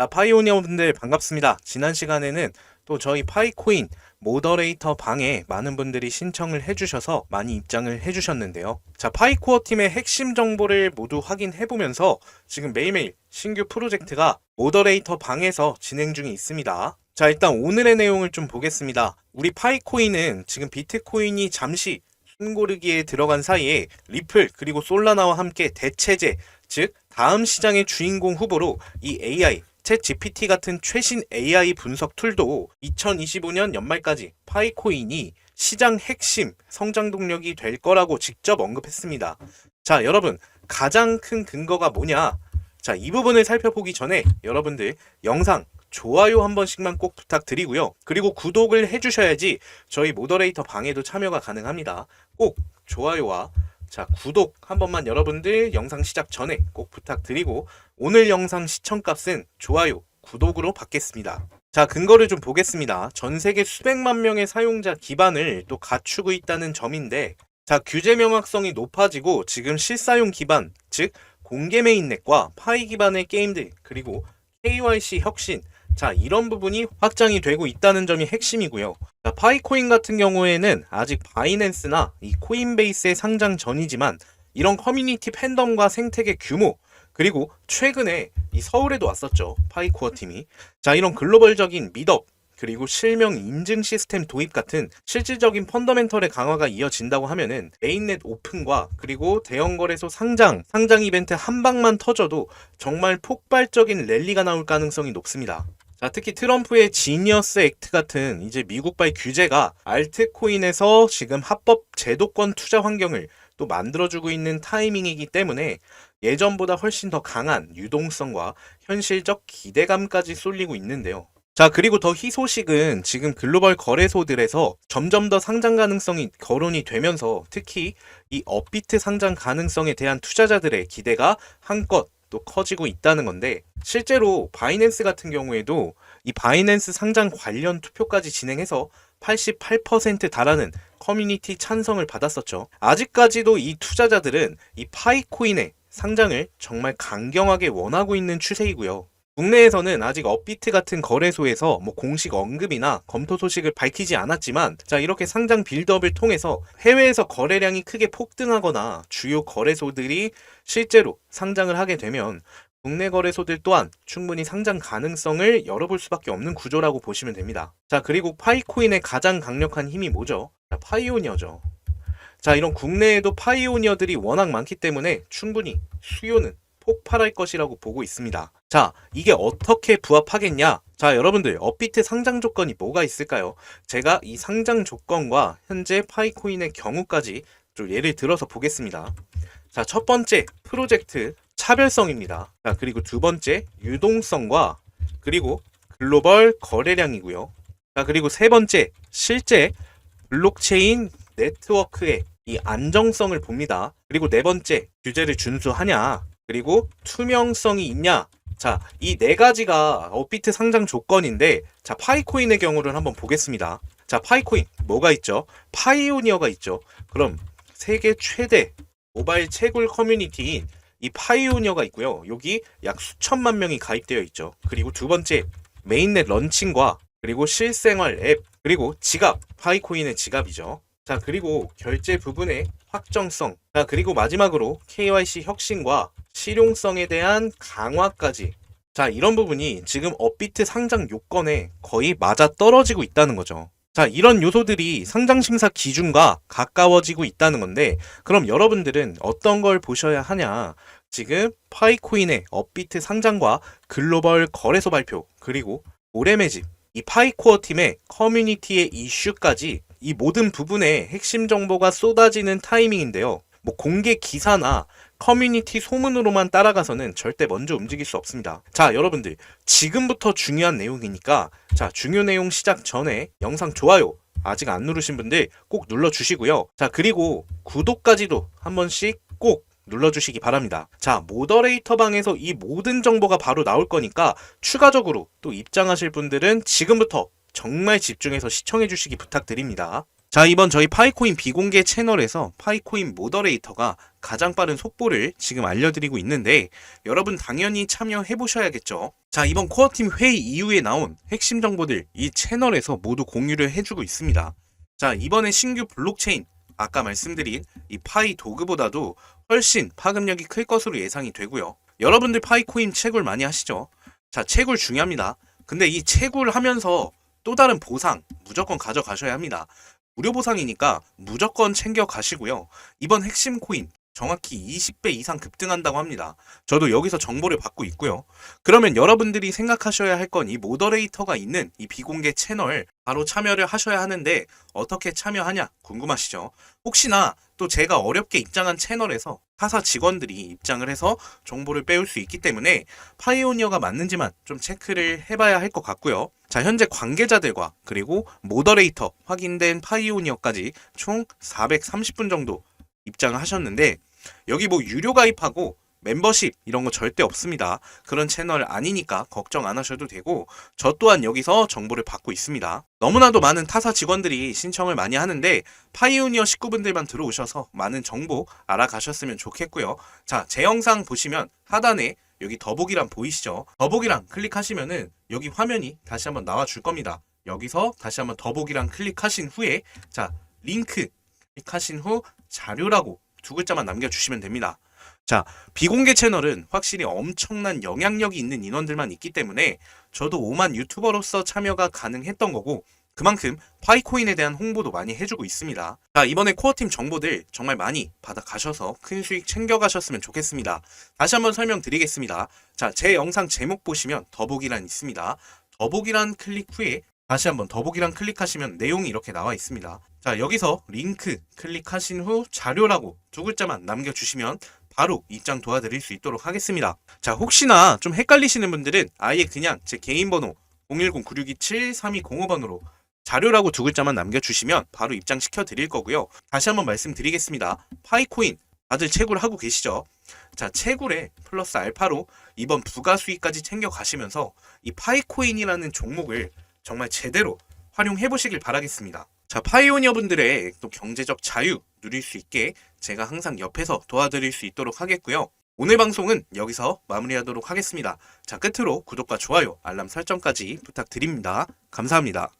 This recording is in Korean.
아, 파이오니어 분들 반갑습니다. 지난 시간에는 또 저희 파이코인 모더레이터 방에 많은 분들이 신청을 해주셔서 많이 입장을 해주셨는데요. 자, 파이코어 팀의 핵심 정보를 모두 확인해보면서 지금 매일매일 신규 프로젝트가 모더레이터 방에서 진행 중에 있습니다. 자, 일단 오늘의 내용을 좀 보겠습니다. 우리 파이코인은 지금 비트코인이 잠시 숨고르기에 들어간 사이에 리플 그리고 솔라나와 함께 대체제, 즉 다음 시장의 주인공 후보로 이 AI 챗 GPT 같은 최신 AI 분석 툴도 2025년 연말까지 파이코인이 시장 핵심 성장 동력이 될 거라고 직접 언급했습니다. 자, 여러분, 가장 큰 근거가 뭐냐? 자, 이 부분을 살펴보기 전에 여러분들 영상 좋아요 한 번씩만 꼭 부탁드리고요. 그리고 구독을 해주셔야지 저희 모더레이터 방에도 참여가 가능합니다. 꼭 좋아요와 자, 구독 한 번만 여러분들 영상 시작 전에 꼭 부탁드리고 오늘 영상 시청값은 좋아요, 구독으로 받겠습니다. 자, 근거를 좀 보겠습니다. 전 세계 수백만 명의 사용자 기반을 또 갖추고 있다는 점인데 자, 규제 명확성이 높아지고 지금 실사용 기반, 즉 공개 메인넷과 파이 기반의 게임들 그리고 KYC 혁신 자, 이런 부분이 확장이 되고 있다는 점이 핵심이고요. 자, 파이코인 같은 경우에는 아직 바이낸스나 이 코인베이스의 상장 전이지만 이런 커뮤니티 팬덤과 생태계 규모 그리고 최근에 이 서울에도 왔었죠. 파이코어 팀이. 자, 이런 글로벌적인 미덕 그리고 실명 인증 시스템 도입 같은 실질적인 펀더멘털의 강화가 이어진다고 하면은 메인넷 오픈과 그리고 대형 거래소 상장, 상장 이벤트 한 방만 터져도 정말 폭발적인 랠리가 나올 가능성이 높습니다. 자, 특히 트럼프의 지니어스 액트 같은 이제 미국발 규제가 알트코인에서 지금 합법 제도권 투자 환경을 또 만들어주고 있는 타이밍이기 때문에 예전보다 훨씬 더 강한 유동성과 현실적 기대감까지 쏠리고 있는데요. 자, 그리고 더 희소식은 지금 글로벌 거래소들에서 점점 더 상장 가능성이 거론이 되면서 특히 이 업비트 상장 가능성에 대한 투자자들의 기대가 한껏 또 커지고 있다는 건데 실제로 바이낸스 같은 경우에도 이 바이낸스 상장 관련 투표까지 진행해서 88% 달하는 커뮤니티 찬성을 받았었죠. 아직까지도 이 투자자들은 이 파이코인의 상장을 정말 강경하게 원하고 있는 추세이고요. 국내에서는 아직 업비트 같은 거래소에서 뭐 공식 언급이나 검토 소식을 밝히지 않았지만 자 이렇게 상장 빌드업을 통해서 해외에서 거래량이 크게 폭등하거나 주요 거래소들이 실제로 상장을 하게 되면 국내 거래소들 또한 충분히 상장 가능성을 열어볼 수밖에 없는 구조라고 보시면 됩니다. 자 그리고 파이코인의 가장 강력한 힘이 뭐죠? 자, 파이오니어죠. 자 이런 국내에도 파이오니어들이 워낙 많기 때문에 충분히 수요는 폭발할 것이라고 보고 있습니다. 자, 이게 어떻게 부합하겠냐? 자, 여러분들, 업비트 상장 조건이 뭐가 있을까요? 제가 이 상장 조건과 현재 파이코인의 경우까지 좀 예를 들어서 보겠습니다. 자, 첫 번째, 프로젝트 차별성입니다. 자, 그리고 두 번째, 유동성과 그리고 글로벌 거래량이고요. 자, 그리고 세 번째, 실제 블록체인 네트워크의 이 안정성을 봅니다. 그리고 네 번째, 규제를 준수하냐? 그리고 투명성이 있냐? 자, 이 네 가지가 업비트 상장 조건인데, 자, 파이코인의 경우를 한번 보겠습니다. 자, 파이코인, 뭐가 있죠? 파이오니어가 있죠. 그럼 세계 최대 모바일 채굴 커뮤니티인 이 파이오니어가 있고요. 여기 약 수천만 명이 가입되어 있죠. 그리고 두 번째, 메인넷 런칭과 그리고 실생활 앱, 그리고 지갑, 파이코인의 지갑이죠. 자, 그리고 결제 부분의 확정성. 자, 그리고 마지막으로 KYC 혁신과 실용성에 대한 강화까지. 자, 이런 부분이 지금 업비트 상장 요건에 거의 맞아 떨어지고 있다는 거죠. 자, 이런 요소들이 상장 심사 기준과 가까워지고 있다는 건데, 그럼 여러분들은 어떤 걸 보셔야 하냐? 지금 파이코인의 업비트 상장과 글로벌 거래소 발표, 그리고 올해 매집, 이 파이코어 팀의 커뮤니티의 이슈까지 이 모든 부분에 핵심 정보가 쏟아지는 타이밍인데요. 뭐 공개 기사나 커뮤니티 소문으로만 따라가서는 절대 먼저 움직일 수 없습니다. 자, 여러분들, 지금부터 중요한 내용이니까, 자, 중요 내용 시작 전에 영상 좋아요, 아직 안 누르신 분들 꼭 눌러 주시고요. 자, 그리고 구독까지도 한 번씩 꼭 눌러주시기 바랍니다. 자, 모더레이터 방에서 이 모든 정보가 바로 나올 거니까 추가적으로 또 입장하실 분들은 지금부터 정말 집중해서 시청해 주시기 부탁드립니다. 자, 이번 저희 파이코인 비공개 채널에서 파이코인 모더레이터가 가장 빠른 속보를 지금 알려드리고 있는데 여러분 당연히 참여해 보셔야겠죠. 자, 이번 코어팀 회의 이후에 나온 핵심 정보들 이 채널에서 모두 공유를 해주고 있습니다. 자, 이번에 신규 블록체인 아까 말씀드린 이 파이 도그보다도 훨씬 파급력이 클 것으로 예상이 되고요. 여러분들 파이코인 채굴 많이 하시죠? 자, 채굴 중요합니다. 근데 이 채굴 하면서 또 다른 보상 무조건 가져가셔야 합니다. 무료 보상이니까 무조건 챙겨 가시고요. 이번 핵심 코인 정확히 20배 이상 급등한다고 합니다. 저도 여기서 정보를 받고 있고요. 그러면 여러분들이 생각하셔야 할 건 이 모더레이터가 있는 이 비공개 채널 바로 참여를 하셔야 하는데 어떻게 참여하냐 궁금하시죠? 혹시나 또 제가 어렵게 입장한 채널에서 타사 직원들이 입장을 해서 정보를 빼올 수 있기 때문에 파이오니어가 맞는지만 좀 체크를 해봐야 할 것 같고요. 자, 현재 관계자들과 그리고 모더레이터 확인된 파이오니어까지 총 430분 정도 입장을 하셨는데 여기 뭐 유료 가입하고 멤버십 이런 거 절대 없습니다. 그런 채널 아니니까 걱정 안 하셔도 되고 저 또한 여기서 정보를 받고 있습니다. 너무나도 많은 타사 직원들이 신청을 많이 하는데 파이오니어 식구분들만 들어오셔서 많은 정보 알아가셨으면 좋겠고요. 자, 제 영상 보시면 하단에 여기 더보기란 보이시죠? 더보기란 클릭하시면은 여기 화면이 다시 한번 나와 줄 겁니다. 여기서 다시 한번 더보기란 클릭하신 후에 자, 링크 클릭하신 후 자료라고 두 글자만 남겨주시면 됩니다. 자, 비공개 채널은 확실히 엄청난 영향력이 있는 인원들만 있기 때문에 저도 5만 유튜버로서 참여가 가능했던 거고 그만큼 파이코인에 대한 홍보도 많이 해주고 있습니다. 자, 이번에 코어팀 정보들 정말 많이 받아가셔서 큰 수익 챙겨가셨으면 좋겠습니다. 다시 한번 설명드리겠습니다. 자, 제 영상 제목 보시면 더보기란 있습니다. 더보기란 클릭 후에 다시 한번 더보기란 클릭하시면 내용이 이렇게 나와 있습니다. 자, 여기서 링크 클릭하신 후 자료라고 두 글자만 남겨주시면 바로 입장 도와드릴 수 있도록 하겠습니다. 자, 혹시나 좀 헷갈리시는 분들은 아예 그냥 제 개인 번호 010-9627-3205번으로 자료라고 두 글자만 남겨주시면 바로 입장시켜 드릴 거고요. 다시 한번 말씀드리겠습니다. 파이코인 다들 채굴 하고 계시죠? 자, 채굴에 플러스 알파로 이번 부가 수익까지 챙겨 가시면서 이 파이코인이라는 종목을 정말 제대로 활용해 보시길 바라겠습니다. 자, 파이오니어 분들의 또 경제적 자유 누릴 수 있게 제가 항상 옆에서 도와드릴 수 있도록 하겠고요. 오늘 방송은 여기서 마무리하도록 하겠습니다. 자, 끝으로 구독과 좋아요, 알람 설정까지 부탁드립니다. 감사합니다.